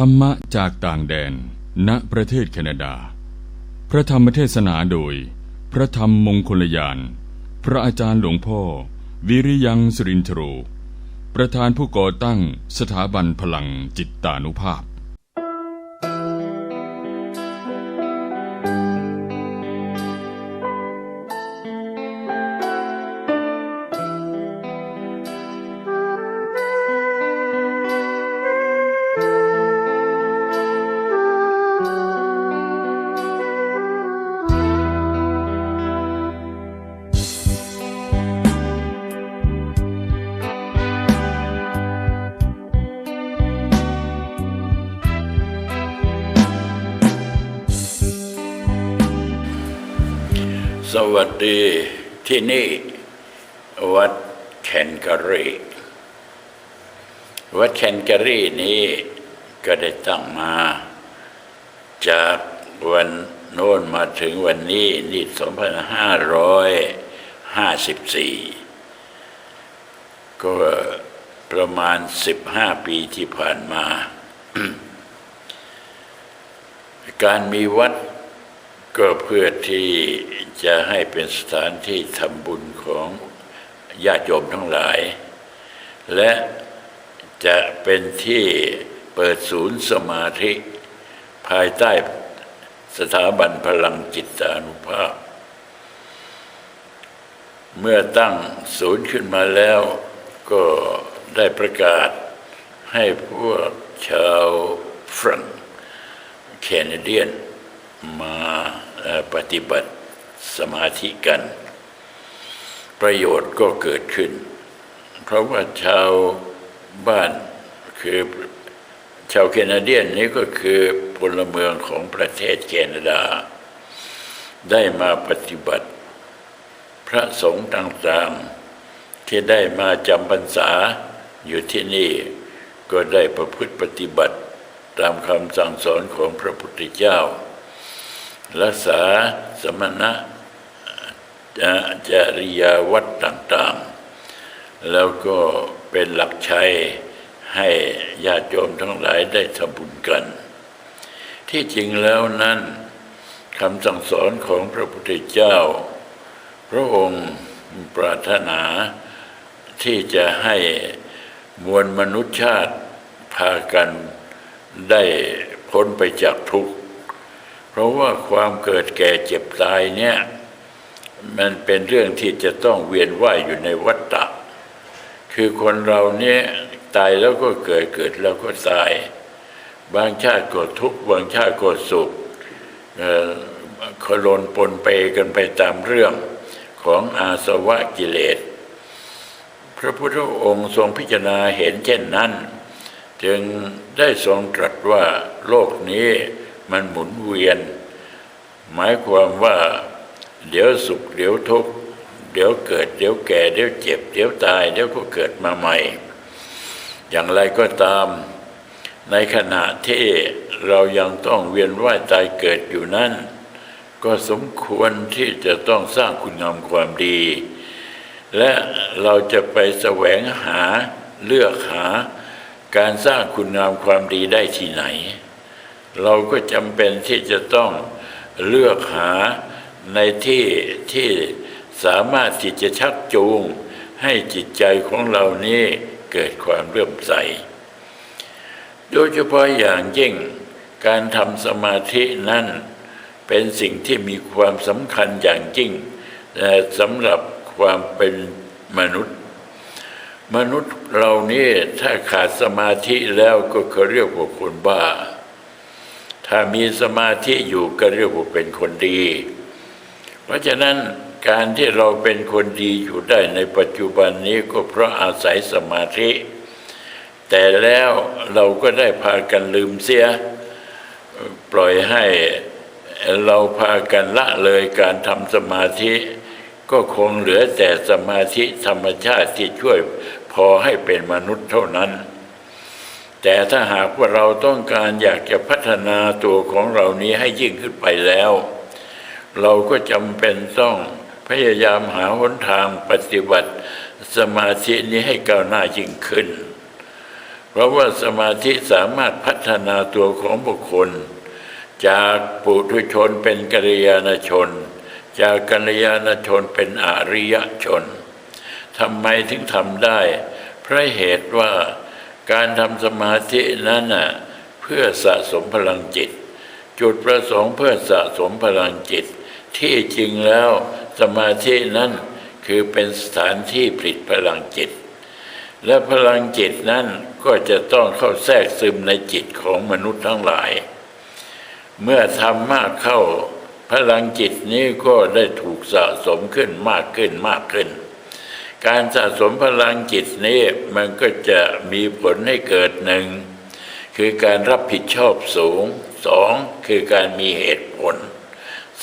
ธรรมะจากต่างแดน ณ ประเทศแคนาดา พระธรรมเทศนาโดย พระธรรมมงคลยาน พระอาจารย์หลวงพ่อ วิริยังสรินทโรประธานผู้ก่อตั้งสถาบันพลังจิตตานุภาพ สวัสดีที่นี่วัดแคนกอรีวัดแคนกอรีนี้ก็ได้ตั้งมา จากวันโน้นมาถึงวันนี้นี่2554 ก็ประมาณ 15 ปีที่ผ่านมา การมีวัดก็เพื่อที่ จะให้เป็นสถานที่ทำบุญของญาติโยมทั้งหลาย และจะเป็นที่เปิดศูนย์สมาธิ ภายใต้สถาบันพลังจิตานุภาพ เมื่อตั้งศูนย์ขึ้นมาแล้วก็ได้ประกาศให้พวกชาวฝรั่งแคนาเดียนมาปฏิบัติ สมาธิกัน ประโยชน์ก็เกิดขึ้น เพราะว่าชาวบ้านคือชาวแคนาเดียนนี้ก็คือพลเมืองของประเทศแคนาดา ได้มาปฏิบัติ พระสงฆ์ต่างๆ ที่ได้มาจำพรรษาอยู่ที่นี่ก็ได้ประพฤติปฏิบัติตามคำสั่งสอนของพระพุทธเจ้า รักษาสมณะ จะริยาวัดต่างๆ แล้วก็เป็นหลักชัยให้ญาติโยมทั้งหลายได้ทำบุญกัน ที่จริงแล้วนั้นคำสั่งสอนของพระพุทธเจ้า พระองค์ปรารถนาที่จะให้มวลมนุษยชาติพากันได้พ้นไปจากทุกข์ เพราะว่าความเกิดแก่เจ็บตายเนี่ย มันเป็นเรื่องที่จะต้องเวียนว่ายอยู่ในวัฏฏะคือคนเราเนี่ยตายแล้วก็เกิดเกิดแล้วก็ตาย บางชาติก็ทุกข์บางชาติก็สุขขลนปนเปกันไปตามเรื่องของอาสวะกิเลส พระพุทธองค์ทรงพิจารณาเห็นเช่นนั้น จึงได้ทรงตรัสว่าโลกนี้มันหมุนเวียน หมายความว่า เดี๋ยวสุขเดี๋ยวทุกข์เดี๋ยวเกิด เดี๋ยวแก่ เดี๋ยวเจ็บ เดี๋ยวตาย เดี๋ยวก็เกิดมาใหม่ อย่างไรก็ตาม ในขณะที่เรายังต้องเวียนว่ายตายเกิดอยู่นั้น ก็สมควรที่จะต้องสร้างคุณงามความดี และเราจะไปแสวงหาเลือกหาการสร้างคุณงามความดีได้ที่ไหน เราก็จำเป็นที่จะต้องเลือกหา ในที่ที่สามารถที่จะชักจูงให้จิตใจของเรานี้เกิดความเลื่มใส โดยเฉพาะอย่างยิ่งการทำสมาธินั้นเป็นสิ่งที่มีความสำคัญอย่างยิ่งแต่สำหรับความเป็นมนุษย์ มนุษย์เรานี่ถ้าขาดสมาธิแล้วก็เขาเรียกว่าคนบ้า ถ้ามีสมาธิอยู่ก็เรียกว่าเป็นคนดี เพราะฉะนั้นการที่เราเป็นคนดีอยู่ได้ในปัจจุบันนี้ก็เพราะอาศัยสมาธิ แต่แล้วเราก็ได้พากันลืมเสีย ปล่อยให้เราพากันละเลยการทำสมาธิ ก็คงเหลือแต่สมาธิธรรมชาติที่ช่วยพอให้เป็นมนุษย์เท่านั้น แต่ถ้าหากว่าเราต้องการอยากจะพัฒนาตัวของเรานี้ให้ยิ่งขึ้นไปแล้ว เราก็จำเป็นต้องพยายามหาหนทางปฏิบัติสมาธินี้ให้ก้าวหน้ายิ่งขึ้น เพราะว่าสมาธิสามารถพัฒนาตัวของบุคคล จากปุถุชนเป็นกัลยาณชน จากกัลยาณชนเป็นอริยชนทำไมถึงทำได้ เพราะเหตุว่าการทำสมาธินั้นน่ะเพื่อสะสมพลังจิต จุดประสงค์เพื่อสะสมพลังจิต ที่จริงแล้วสมาธินั้นคือเป็นสถานที่ผลิตพลังจิต และพลังจิตนั้นก็จะต้องเข้าแทรกซึมในจิตของมนุษย์ทั้งหลาย เมื่อทำมากเข้าพลังจิตนี้ก็ได้ถูกสะสมขึ้นมากขึ้นมากขึ้น การสะสมพลังจิตนี้มันก็จะมีผลให้เกิดหนึ่งคือการรับผิดชอบสูงสองคือการมีเหตุผล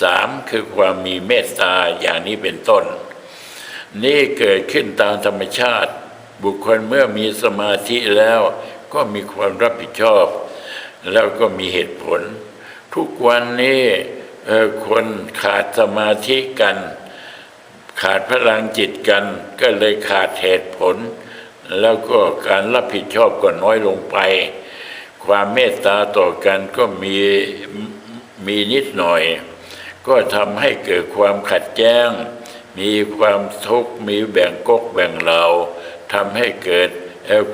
สามคือความมีเมตตาอย่างนี้เป็นต้น นี่เกิดขึ้นตามธรรมชาติ บุคคลเมื่อมีสมาธิแล้ว ก็มีความรับผิดชอบ แล้วก็มีเหตุผล ทุกวันนี้คนขาดสมาธิกัน ขาดพลังจิตกัน ก็เลยขาดเหตุผล แล้วก็การรับผิดชอบก็น้อยลงไป ความเมตตาต่อกันก็มีมีนิดหน่อย ก็ทำให้เกิดความขัดแย้ง มีความทุกข์มีแบ่งกกแบ่งเหล่าทำให้เกิด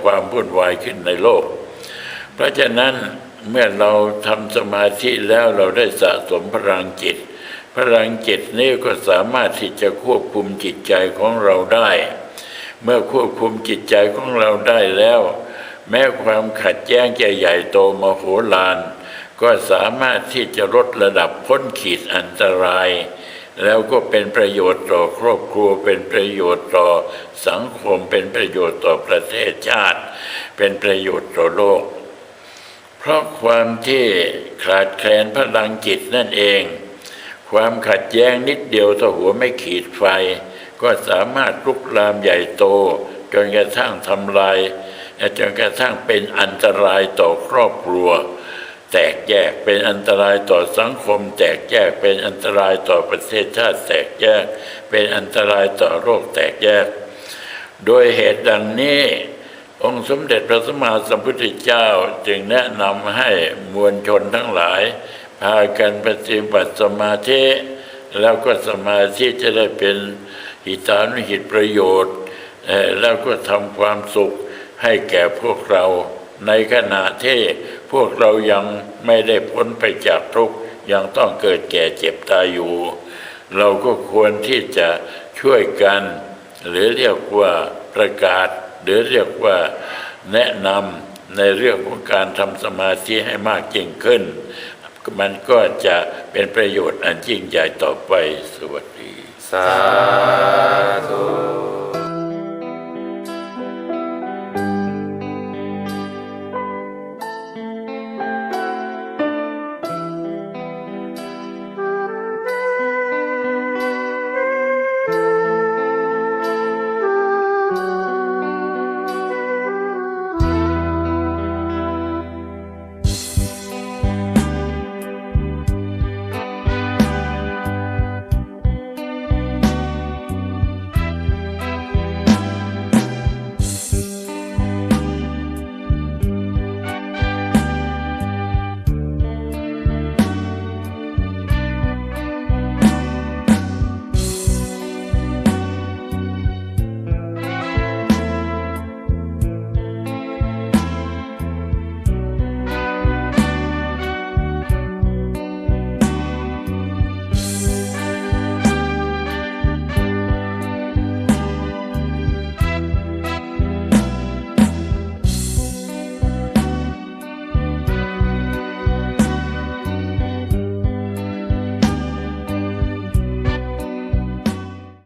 ความวุ่นวายขึ้นในโลก เพราะฉะนั้นเมื่อเราทำสมาธิแล้วเราได้สะสมพลังจิต พลังจิตนี้ก็สามารถที่จะควบคุมจิตใจของเราได้ เมื่อควบคุมจิตใจของเราได้แล้ว แม้ความขัดแย้งจะใหญ่โตมโหฬาร ก็สามารถที่จะลดระดับพ้นขีดอันตราย แล้วก็เป็นประโยชน์ต่อครอบครัว เป็นประโยชน์ต่อสังคม เป็นประโยชน์ต่อประเทศชาติ เป็นประโยชน์ต่อโลก เพราะความที่ขาดแคลนพลังจิตนั่นเอง ความขัดแย้งนิดเดียวถ้าหัวไม่ขีดไฟ ก็สามารถลุกลามใหญ่โต จนกระทั่งทำลายจนกระทั่งเป็นอันตรายต่อครอบครัว แตกแยกเป็นอันตรายต่อสังคม แตกแยกเป็นอันตรายต่อประเทศชาติแตกแยก เป็นอันตรายต่อโรคแตกแยก โดยเหตุดังนี้ องค์สมเด็จพระสัมมาสัมพุทธเจ้าจึงแนะนำให้มวลชนทั้งหลาย พากันปฏิบัติสมาธิ แล้วก็สมาธิจะได้เป็นหิตานุหิตประโยชน์ แล้วก็ทำความสุขให้แก่พวกเราในขณะที่ พวกเรายังไม่ได้พ้นไปจากทุกข์ยังต้องเกิดแก่เจ็บตายอยู่ เราก็ควรที่จะช่วยกัน หรือเรียกว่าประกาศ หรือเรียกว่าแนะนำในเรื่องของการทำสมาธิให้มากยิ่งขึ้น มันก็จะเป็นประโยชน์อันยิ่งใหญ่ต่อไปสวัสดี สาธุ